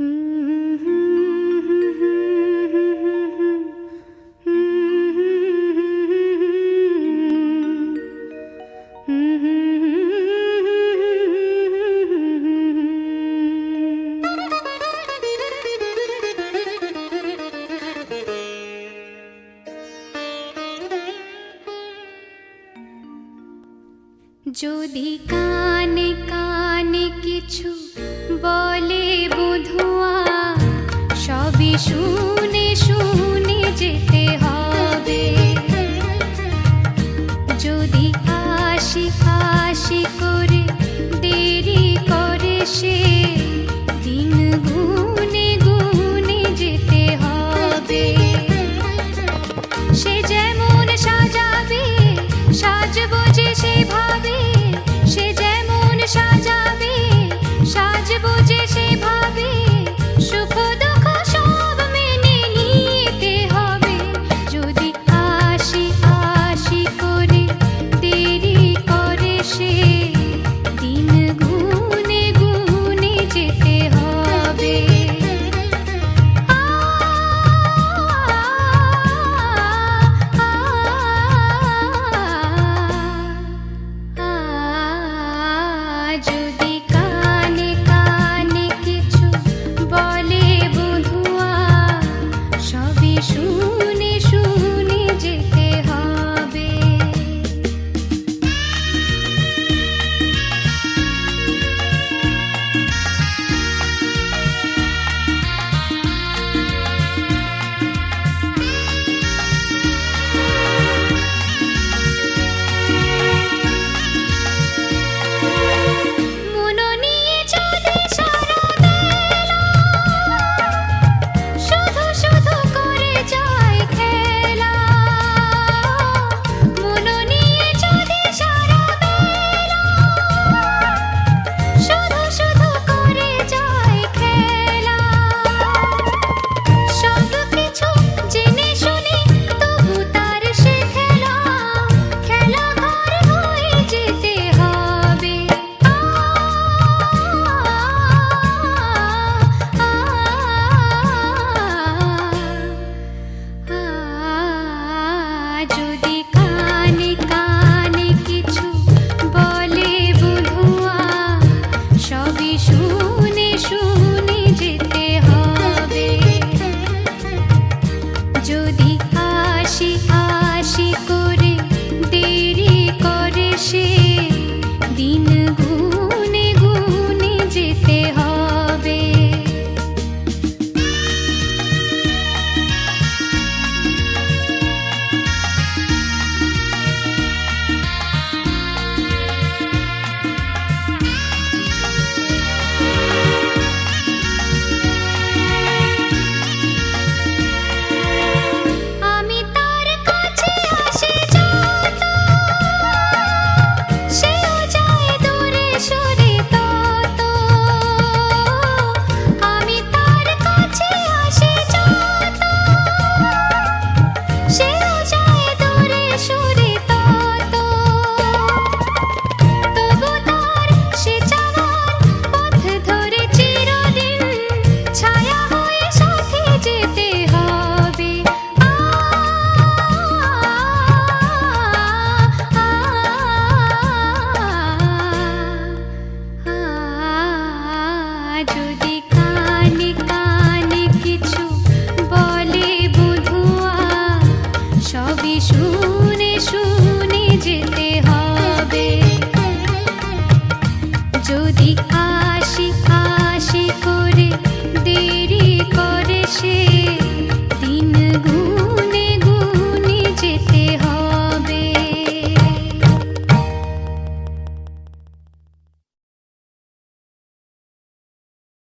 Mm. যদি কানে কানে কিছু বলে বধুয়া সবই শুনে শুনে जो শুনে শুনে যেতে হবে। যদি করে দেরি করে সে দিন গুণ